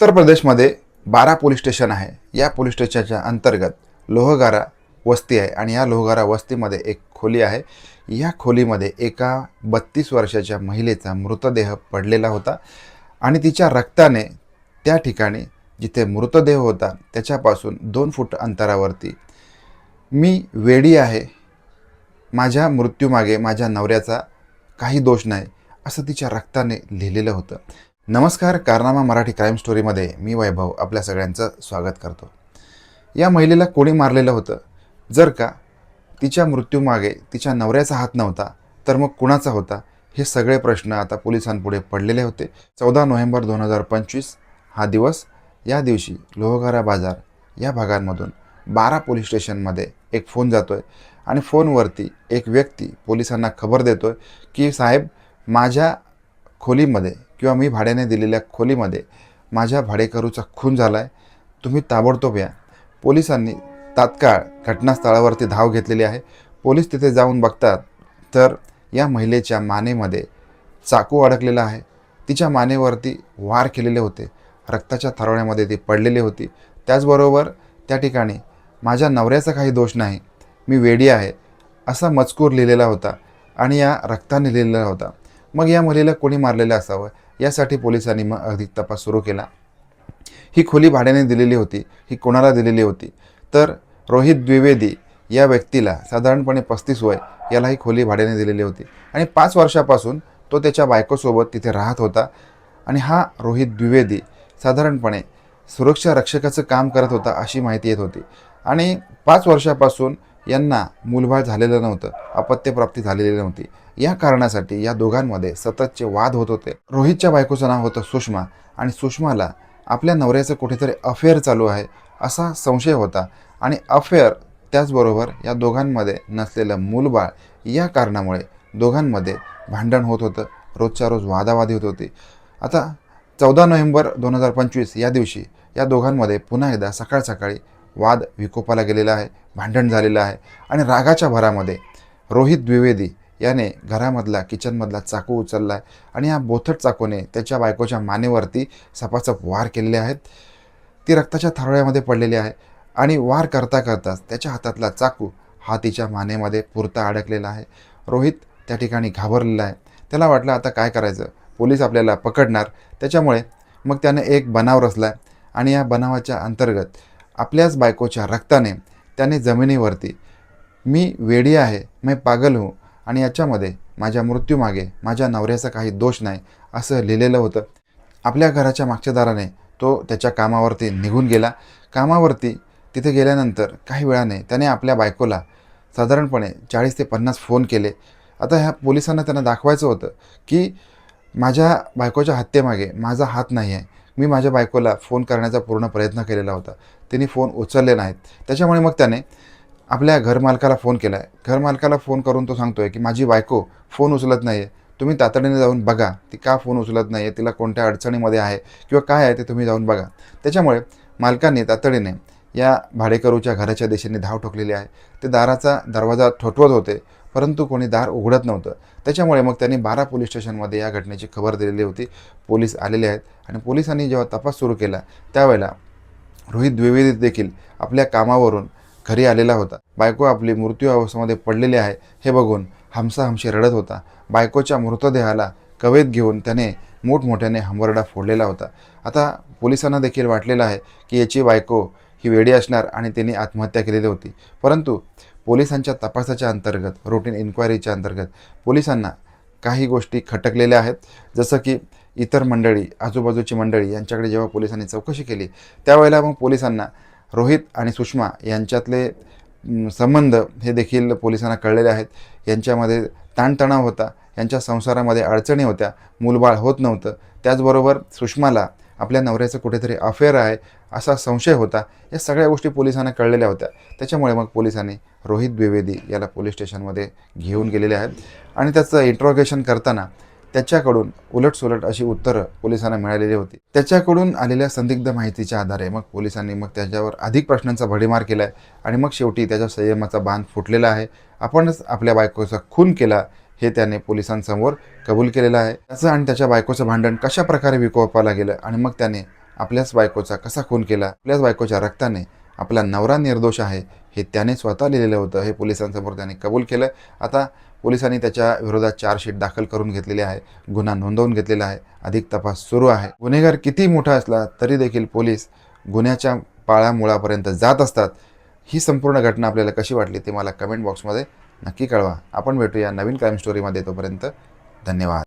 उत्तर प्रदेशमध्ये बारा पोलीस स्टेशन आहे. या पोलीस स्टेशनच्या अंतर्गत लोहगारा वस्ती आहे आणि या लोहगारा वस्तीमध्ये एक खोली आहे. या खोलीमध्ये एका बत्तीस वर्षाच्या महिलेचा मृतदेह पडलेला होता आणि तिच्या रक्ताने त्या ठिकाणी जिथे मृतदेह होता त्याच्यापासून दोन फूट अंतरावरती मी वेडी आहे. माझ्या मृत्यूमागे माझ्या नवऱ्याचा काही दोष नाही असं तिच्या रक्ताने लिहिलेलं होतं. नमस्कार कारनामा मराठी क्राईम स्टोरीमध्ये मी वैभव आपल्या सगळ्यांचं स्वागत करतो. या महिलेला कोणी मारलेलं होतं? जर का तिच्या मृत्यूमागे तिच्या नवऱ्याचा हात नव्हता तर मग कुणाचा होता? हे सगळे प्रश्न आता पोलिसांपुढे पडलेले होते. चौदा नोव्हेंबर दोन हजार पंचवीस हा दिवस. या दिवशी लोहगारा बाजार या भागांमधून बारा पोलीस स्टेशनमध्ये एक फोन जातो आहे आणि फोनवरती एक व्यक्ती पोलिसांना खबर देतो आहे की साहेब माझ्या खोलीमध्ये किंवा मी भाड्याने दिलेल्या खोलीमध्ये माझ्या भाडेकरूचा खून झाला आहे तुम्ही ताबडतोब या. पोलिसांनी तात्काळ घटनास्थळावरती धाव घेतलेली आहे. पोलीस तिथे जाऊन बघतात. तर या महिलेच्या मानेमध्ये चाकू अडकलेला आहे. तिच्या मानेवरती वार केलेले होते. रक्ताच्या थरवण्यामध्ये ती पडलेली होती. त्याचबरोबर त्या ठिकाणी माझ्या नवऱ्याचा काही दोष नाही. मी वेडी आहे असा मजकूर लिहिलेला होता आणि या रक्ताने लिहिलेला होता. मग या मुलीला कोणी मारलेलं असावं? यासाठी पोलिसांनी मग अधिक तपास सुरू केला. ही खोली भाड्याने दिलेली होती. ही कोणाला दिलेली होती? तर रोहित द्विवेदी या व्यक्तीला साधारणपणे पस्तीस वय याला ही खोली भाड्याने दिलेली होती. आणि पाच वर्षापासून तो त्याच्या बायकोसोबत तिथे राहत होता. आणि हा रोहित द्विवेदी साधारणपणे सुरक्षा रक्षकाचं काम करत होता अशी माहिती येत होती. आणि पाच वर्षापासून यांना मूलबाळ झालेलं नव्हतं अपत्यप्राप्ती झालेली नव्हती. या कारणासाठी या दोघांमध्ये सततचे वाद होत होते. रोहितच्या बायकोचं नाव होतं सुषमा आणि सुषमाला आपल्या नवऱ्याचं कुठेतरी अफेअर चालू आहे असा संशय होता आणि अफेअर त्याचबरोबर या दोघांमध्ये नसलेलं मूलबाळ या कारणामुळे दोघांमध्ये भांडण होत होतं. रोजच्या रोज वादावादी होत होती. आता चौदा नोव्हेंबर दोन हजार पंचवीस या दिवशी या दोघांमध्ये पुन्हा एकदा सकाळ सकाळी वाद विकोपाला गेलेला आहे भांडण झालेलं आहे आणि रागाच्या भरामध्ये रोहित द्विवेदी याने घरामधला किचनमधला चाकू उचलला आहे आणि या बोथट चाकूने त्याच्या बायकोच्या मानेवरती सपासप वार केलेले आहेत. ती रक्ताच्या थारोळ्यामध्ये पडलेली आहे आणि वार करता करताच त्याच्या हातातला चाकू हा तिच्या मानेमध्ये पुरता अडकलेला आहे. रोहित त्या ठिकाणी घाबरलेला आहे. त्याला वाटलं आता काय करायचं? पोलीस आपल्याला पकडणार. त्याच्यामुळे मग त्याने एक बनाव रचला आहे आणि या बनावाच्या अंतर्गत आपल्याच बायकोच्या रक्ताने त्याने जमिनीवरती. मी वेडी आहे मैं पागल हो आणि याच्यामध्ये माझ्या मृत्यूमागे माझ्या नवऱ्याचा काही दोष नाही असं लिहिलेलं होतं. आपल्या घराच्या मागच्या दाराने तो त्याच्या कामावरती निघून गेला. कामावरती तिथे गेल्यानंतर काही वेळाने त्याने आपल्या बायकोला साधारणपणे चाळीस ते पन्नास फोन केले. आता ह्या पोलिसांना त्यांना दाखवायचं होतं की माझ्या बायकोच्या हत्येमागे माझा हात नाही आहे मी माझ्या बायकोला फोन करण्याचा पूर्ण प्रयत्न केलेला होता. तिने फोन उचलले नाहीत. त्याच्यामुळे मग त्याने आपल्या घरमालकाला फोन केला. आहे घरमालकाला फोन करून तो सांगतो आहे की माझी बायको फोन उचलत नाही आहे तुम्ही तातडीने जाऊन बघा. ती का फोन उचलत नाही आहे तिला कोणत्या अडचणीमध्ये आहे? किंवा काय आहे ते तुम्ही जाऊन बघा. त्याच्यामुळे मालकाने तातडीने या भाडेकरूच्या घराच्या दिशेने धाव ठोकलेली आहे. ते दाराचा दरवाजा ठोठवत होते. परंतु कोणी दार उघडत नव्हतं. त्याच्यामुळे मग त्यांनी बारा पोलीस स्टेशनमध्ये या घटनेची खबर दिलेली होती. पोलीस आलेले आहेत आणि पोलिसांनी जेव्हा तपास सुरू केला त्यावेळेला रोहित द्विवेदी देखील आपल्या कामावरून घरी आलेला होता. बायको आपली मृत्यू अवस्थेमध्ये पडलेली आहे हे बघून हमसा हमशी रडत होता. बायकोच्या मृतदेहाला कवेत घेऊन त्याने मोठमोठ्याने हंबरडा फोडलेला होता. आता पोलिसांना देखील वाटलेलं आहे की याची बायको ही वेडी असणार आणि त्यांनी आत्महत्या केलेली होती. परंतु पोलिसांच्या तपासाच्या अंतर्गत रुटीन इन्क्वायरीच्या अंतर्गत पोलिसांना काही गोष्टी खटकलेल्या आहेत. जसं की इतर मंडळी आजूबाजूची मंडळी यांच्याकडे जेव्हा पोलिसांनी चौकशी केली त्यावेळेला मग पोलिसांना रोहित आणि सुषमा यांच्यातले संबंध हे देखील पोलिसांना कळलेले आहेत. यांच्यामध्ये ताणतणाव होता यांच्या संसारामध्ये अडचणी होत्या मूलबाळ होत नव्हतं. त्याचबरोबर सुषमाला आपल्या नवऱ्याचं कुठेतरी अफेअर आहे असा संशय होता. या सगळ्या गोष्टी पोलिसांना कळलेल्या होत्या. त्याच्यामुळे मग पोलिसांनी रोहित द्विवेदी याला पोलीस स्टेशनमध्ये घेऊन गेलेले आहेत. आणि त्याचं इंट्रॉगेशन करताना त्याच्याकडून उलटसुलट अशी उत्तरं पोलिसांना मिळालेली होती. त्याच्याकडून आलेल्या संदिग्ध माहितीच्या आधारे मग पोलिसांनी मग त्याच्यावर अधिक प्रश्नांचा भडीमार केला आहे आणि मग शेवटी त्याच्या संयमाचा बांध फुटलेला आहे. आपणच आपल्या बायकोचा खून केला. हे त्याने पोलिसांसमोर कबूल केलेलं आहे. त्याचं आणि त्याच्या बायकोचं भांडण कशा प्रकारे विकोपाला गेलं आणि मग त्याने आपल्याच बायकोचा कसा खून केला? आपल्याच बायकोच्या रक्ताने आपला नवरा निर्दोष आहे हे त्याने स्वतः लिहिलेलं होतं. हे पोलिसांसमोर त्याने कबूल केलं. आता पोलिसांनी त्याच्या विरोधात चार्जशीट दाखल करून घेतलेली आहे. गुन्हा नोंदवून घेतलेला आहे. अधिक तपास सुरू आहे. गुन्हेगार किती मोठा असला तरी देखील पोलीस गुन्ह्याच्या पाळामुळापर्यंत जात असतात. ही संपूर्ण घटना आपल्याला कशी वाटली ते मला कमेंट बॉक्समध्ये नक्की कळवा. आपण भेटूया नवीन क्राईम स्टोरीमध्ये तोपर्यंत. धन्यवाद.